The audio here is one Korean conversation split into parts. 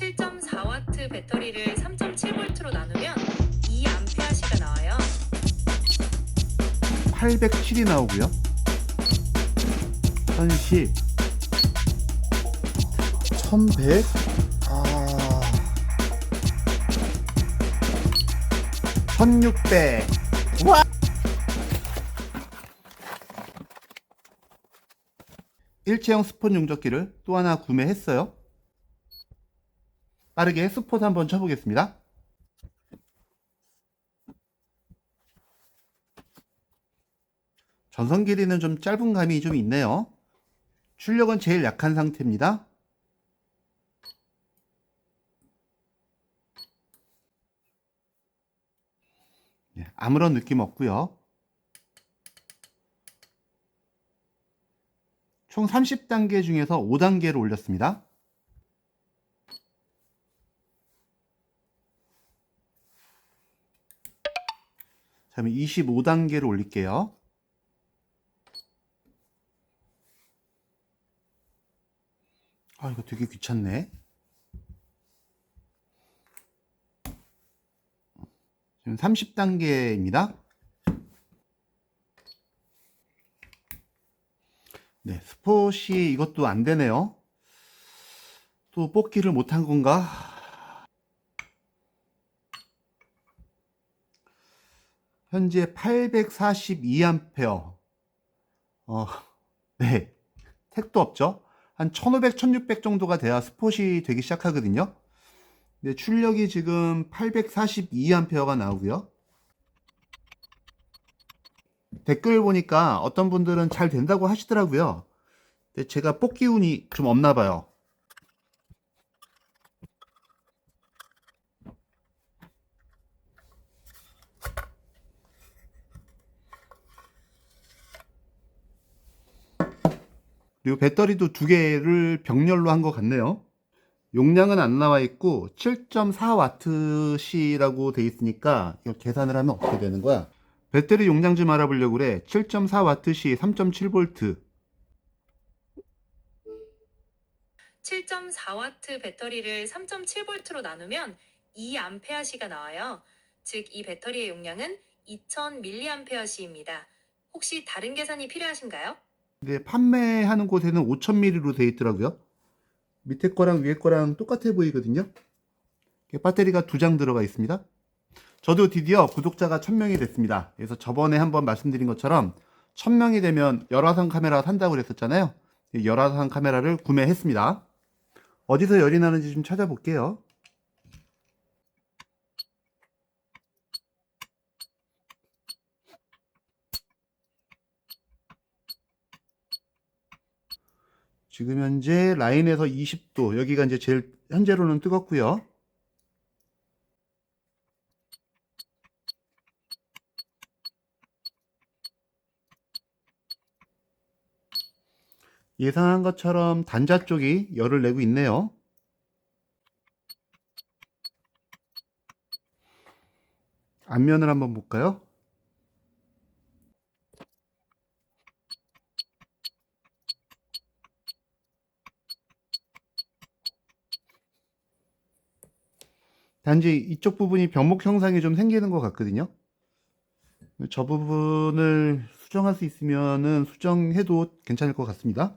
7.4W 배터리를 3.7V로 나누면 2A시가 나와요. 807이 나오고요. 1010, 1100, 아, 1600. 와! 일체형 스폰 용접기를 또 하나 구매했어요. 빠르게 스폿 한번 쳐보겠습니다. 전선 길이는 좀 짧은 감이 좀 있네요. 출력은 제일 약한 상태입니다. 네, 아무런 느낌 없고요. 총 30단계 중에서 5단계를 올렸습니다. 자, 그럼 25단계를 올릴게요. 아, 이거 되게 귀찮네. 지금 30단계입니다. 네, 스폿이 이것도 안 되네요. 또 뽑기를 못한 건가? 현재 842A. 어, 네. 택도 없죠? 한 1500, 1600 정도가 돼야 스폿이 되기 시작하거든요. 근데 출력이 지금 842A가 나오고요. 댓글 보니까 어떤 분들은 잘 된다고 하시더라고요. 근데 제가 뽑기 운이 좀 없나 봐요. 그리고 배터리도 두 개를 병렬로 한 것 같네요. 용량은 안 나와 있고 7.4W시라고 돼 있으니까 이거 계산을 하면 어떻게 되는 거야? 배터리 용량 좀 알아보려고 그래. 7.4W시 3.7V. 7.4W 배터리를 3.7V로 나누면 2A시가 나와요. 즉, 이 배터리의 용량은 2000mAh입니다. 혹시 다른 계산이 필요하신가요? 근데 판매하는 곳에는 5000mAh로 돼 있더라고요. 밑에 거랑 위에 거랑 똑같아 보이거든요. 배터리가 두 장 들어가 있습니다. 저도 드디어 구독자가 1000명이 됐습니다. 그래서 저번에 한번 말씀드린 것처럼 1000명이 되면 열화상 카메라 산다고 그랬었잖아요. 이 열화상 카메라를 구매했습니다. 어디서 열이 나는지 좀 찾아볼게요. 지금 현재 라인에서 20도 여기가 이제 제일 현재로는 뜨겁고요. 예상한 것처럼 단자 쪽이 열을 내고 있네요. 앞면을 한번 볼까요? 단지 이쪽 부분이 병목 형상이 좀 생기는 것 같거든요. 저 부분을 수정할 수 있으면은 수정해도 괜찮을 것 같습니다.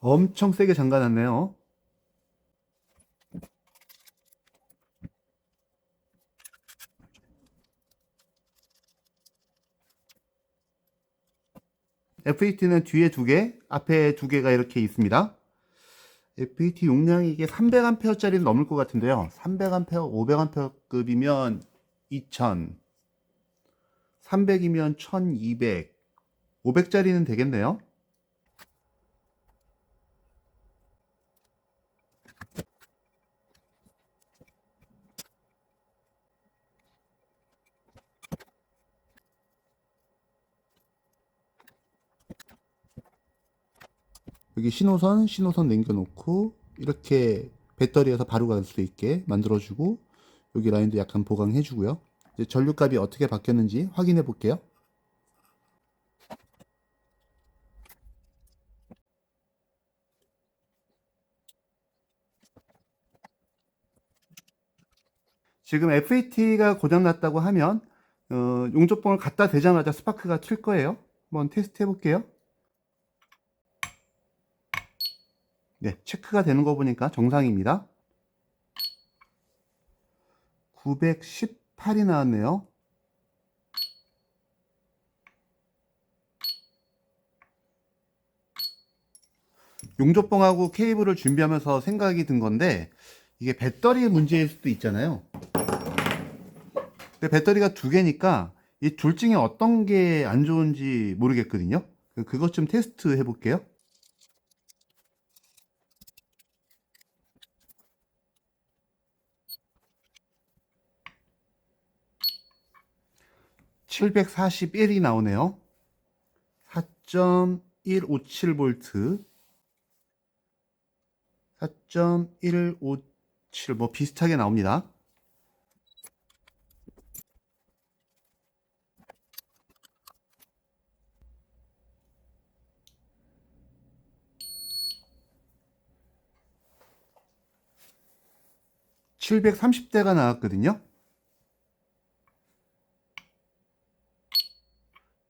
엄청 세게 잠가놨네요. FET는 뒤에 두 개, 앞에 두 개가 이렇게 있습니다. FET 용량이 이게 300A짜리는 넘을 것 같은데요. 300A, 500A급이면 2000, 300이면 1200, 500짜리는 되겠네요. 여기 신호선, 신호선 남겨놓고 이렇게 배터리에서 바로 갈 수 있게 만들어주고 여기 라인도 약간 보강해주고요. 이제 전류값이 어떻게 바뀌었는지 확인해 볼게요. 지금 FAT가 고장났다고 하면 어, 용접봉을 갖다 대자마자 스파크가 튈 거예요. 한번 테스트 해볼게요. 네, 체크가 되는 거 보니까 정상입니다. 918이 나왔네요. 용접봉하고 케이블을 준비하면서 생각이 든 건데 이게 배터리 문제일 수도 있잖아요. 근데 배터리가 두 개니까 이 둘 중에 어떤 게 안 좋은지 모르겠거든요. 그것 좀 테스트 해볼게요. (741이) 나오네요 (4.157V) 4.157 뭐 비슷하게 나옵니다. (730대가) 나왔거든요.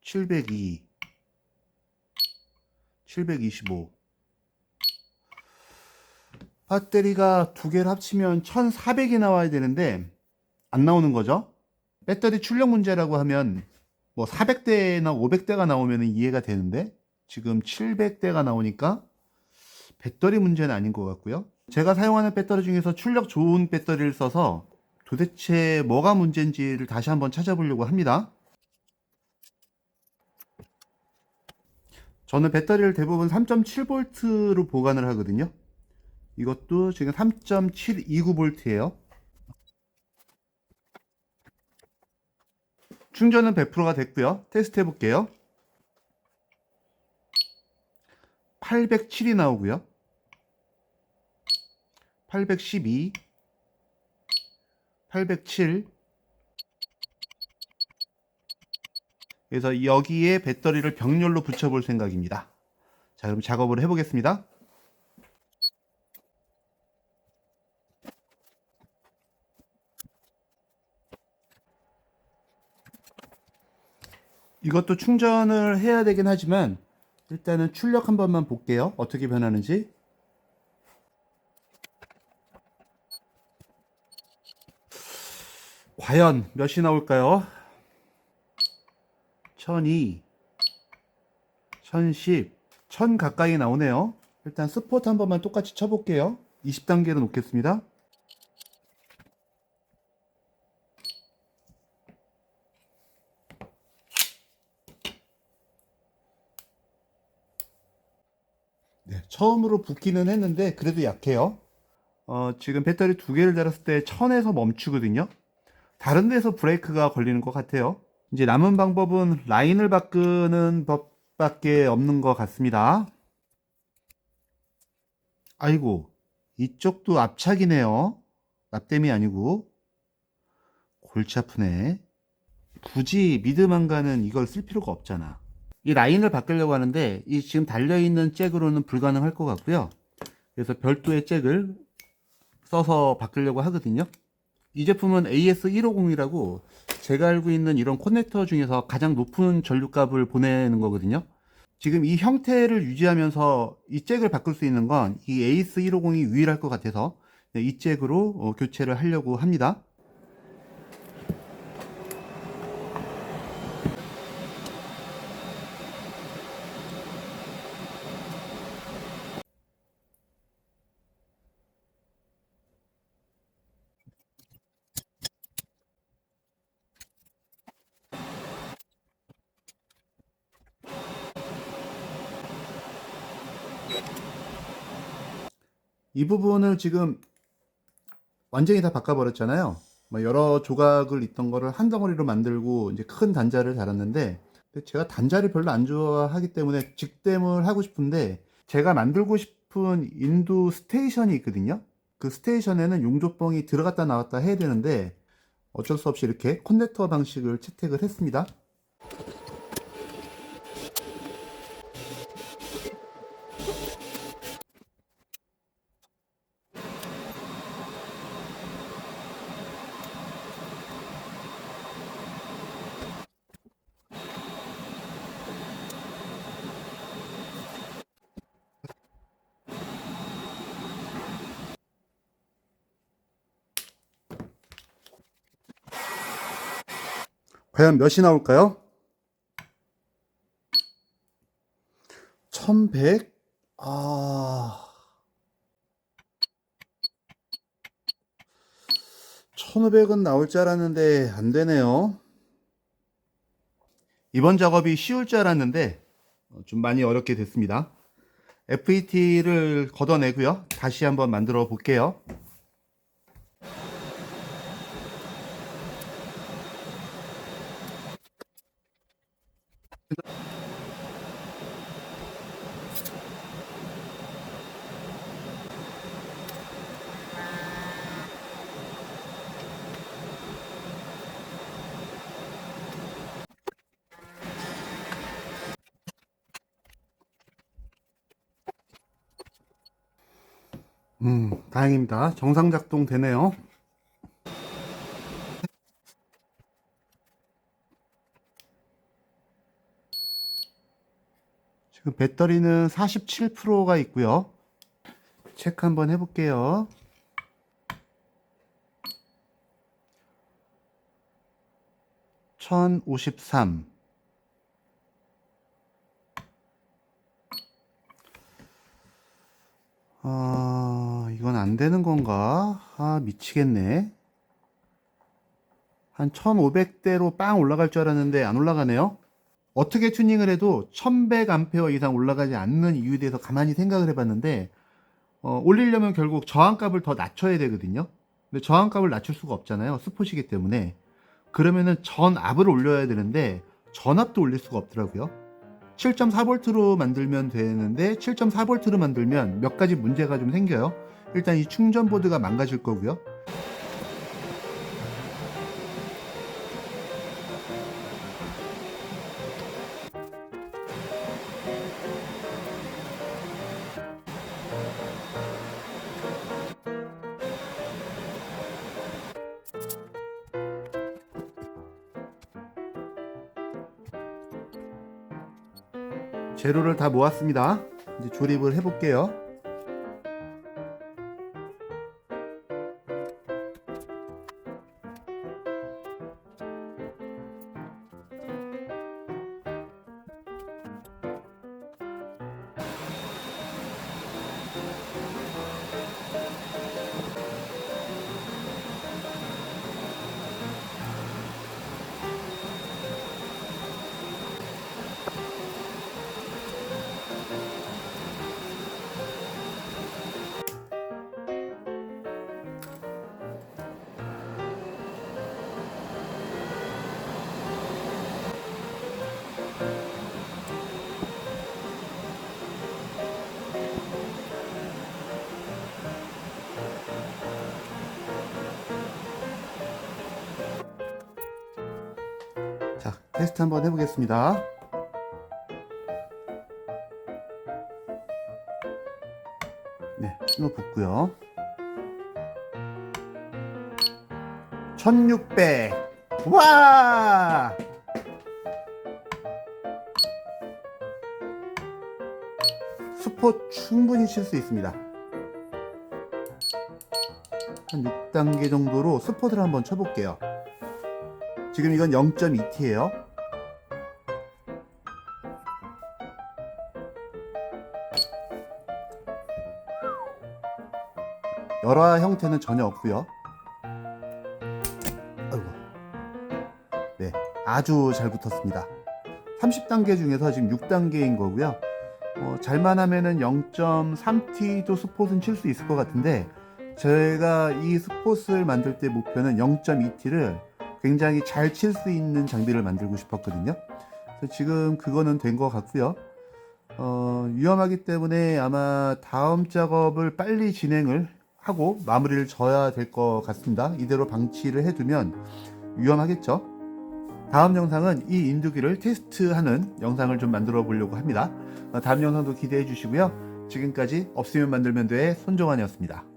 (702) (725) 배터리가 두 개를 합치면 1400이 나와야 되는데 안 나오는 거죠. 배터리 출력 문제라고 하면 뭐 400대나 500대가 나오면 이해가 되는데 지금 700대가 나오니까 배터리 문제는 아닌 것 같고요. 제가 사용하는 배터리 중에서 출력 좋은 배터리를 써서 도대체 뭐가 문제인지를 다시 한번 찾아보려고 합니다. 저는 배터리를 대부분 3.7V로 보관을 하거든요. 이것도 지금 3.729V예요. 충전은 100%가 됐고요. 테스트 해볼게요. 807이 나오고요. 812, 807. 그래서 여기에 배터리를 병렬로 붙여볼 생각입니다. 자, 그럼 작업을 해보겠습니다. 이것도 충전을 해야 되긴 하지만 일단은 출력 한 번만 볼게요. 어떻게 변하는지. 과연 몇이 나올까요? 1002, 1010, 1000 가까이 나오네요. 일단 스포트 한 번만 똑같이 쳐볼게요. 20단계로 놓겠습니다. 네, 처음으로 붓기는 했는데 그래도 약해요. 어, 지금 배터리 두 개를 달았을 때 1000에서 멈추거든요. 다른 데서 브레이크가 걸리는 것 같아요. 이제 남은 방법은 라인을 바꾸는 법밖에 없는 것 같습니다. 아이고, 이쪽도 앞착이네요. 납땜이 아니고. 골치 아프네. 굳이 미드망가는 이걸 쓸 필요가 없잖아. 이 라인을 바꾸려고 하는데 이 지금 달려있는 잭으로는 불가능할 것 같고요. 그래서 별도의 잭을 써서 바꾸려고 하거든요. 이 제품은 AS150이라고 제가 알고 있는 이런 커넥터 중에서 가장 높은 전류값을 보내는 거거든요. 지금 이 형태를 유지하면서 이 잭을 바꿀 수 있는 건이 AS150이 유일할 것 같아서 이 잭으로 어, 교체를 하려고 합니다. 이 부분을 지금 완전히 다 바꿔버렸잖아요. 뭐 여러 조각을 있던 거를 한 덩어리로 만들고 이제 큰 단자를 달았는데 제가 단자를 별로 안 좋아하기 때문에 직댐을 하고 싶은데 제가 만들고 싶은 인도 스테이션이 있거든요. 그 스테이션에는 용접봉이 들어갔다 나왔다 해야 되는데 어쩔 수 없이 이렇게 커넥터 방식을 채택을 했습니다. 과연 몇이 나올까요? 1100? 아. 1500은 나올 줄 알았는데 안 되네요. 이번 작업이 쉬울 줄 알았는데 어, 좀 많이 어렵게 됐습니다. FET를 걷어내고요. 다시 한번 만들어 볼게요. 음, 다행입니다. 정상 작동 되네요. 배터리는 47%가 있고요. 체크 한번 해볼게요. (1053) 아, 이건 안 되는 건가? 아, 미치겠네. 한 1500대로 빵 올라갈 줄 알았는데 안 올라가네요. 어떻게 튜닝을 해도 1100A 이상 올라가지 않는 이유에 대해서 가만히 생각을 해봤는데, 어, 올리려면 결국 저항값을 더 낮춰야 되거든요. 근데 저항값을 낮출 수가 없잖아요. 스포시기 때문에. 그러면은 전압을 올려야 되는데, 전압도 올릴 수가 없더라고요. 7.4V로 만들면 되는데 7.4V로 만들면 몇 가지 문제가 좀 생겨요. 일단 이 충전 보드가 망가질 거고요. 재료를 다 모았습니다. 이제 조립을 해볼게요. 테스트 한번 해보겠습니다. 네, 신호 붙고요. 1600. 와! 스포 충분히 칠 수 있습니다. 한 6단계 정도로 스포트를 한번 쳐볼게요. 지금 이건 0.2T예요. 열화 형태는 전혀 없고요. 아이고. 네, 아주 잘 붙었습니다. 30단계 중에서 지금 6단계인 거고요. 어, 잘만 하면은 0.3T도 스폿은 칠 수 있을 것 같은데 제가 이 스폿을 만들 때 목표는 0.2T를 굉장히 잘 칠 수 있는 장비를 만들고 싶었거든요. 그래서 지금 그거는 된 것 같고요. 어, 위험하기 때문에 아마 다음 작업을 빨리 진행을 하고 마무리를 져야 될 것 같습니다. 이대로 방치를 해두면 위험하겠죠. 다음 영상은 이 인두기를 테스트하는 영상을 좀 만들어 보려고 합니다. 어, 다음 영상도 기대해 주시고요. 지금까지 없으면 만들면 돼 손종환이었습니다.